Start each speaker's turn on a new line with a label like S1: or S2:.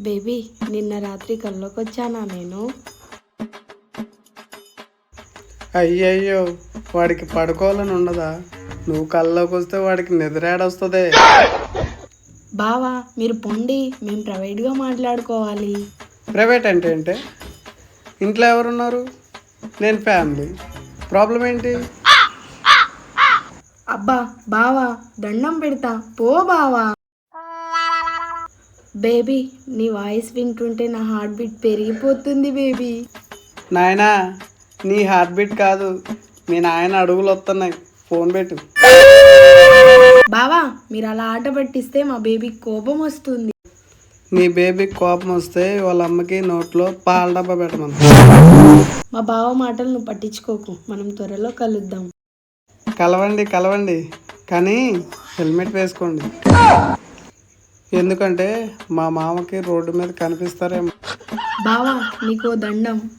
S1: Baby నిన్న రాత్రి కల్లోకి వచ్చానా నేను?
S2: అయ్యయ్యో వాడికి పడుకోవాలని ఉండదా నువ్వు కల్లోకి వస్తే వాడికి నిద్రేడొస్తుంది.
S1: బావా మీరు పొండి మేము ప్రైవేట్గా మాట్లాడుకోవాలి.
S2: ప్రైవేట్ అంటే ఏంటే? ఇంట్లో ఎవరున్నారు? నేను ఫ్యామిలీ. ప్రాబ్లం ఏంటి?
S1: అబ్బా బావా దండం పెడతా. పో బావా. బేబీ నీ వాయిస్ వింటుంటే నా హార్ట్ బీట్ పెరిగిపోతుంది బేబీ.
S2: నాయనా నీ హార్ట్ బీట్ కాదు మీ నాయన అడుగులు వస్తున్నాయి. ఫోన్ పెట్టు.
S1: బావా మీరు అలా ఆట పట్టిస్తే మా బేబీకి కోపం వస్తుంది.
S2: నీ బేబీకి కోపం వస్తే వాళ్ళ అమ్మకి నోట్లో పాల డబ్బా పెట్టమను.
S1: మా బావ మాటలు నువ్వు పట్టించుకోకు మనం త్వరలో కలుద్దాం.
S2: కలవండి కలవండి కానీ హెల్మెట్ వేసుకోండి. ఎందుకంటే మా మామకి రోడ్డు మీద కనిపిస్తారేమో.
S1: బావా నీకు దండం.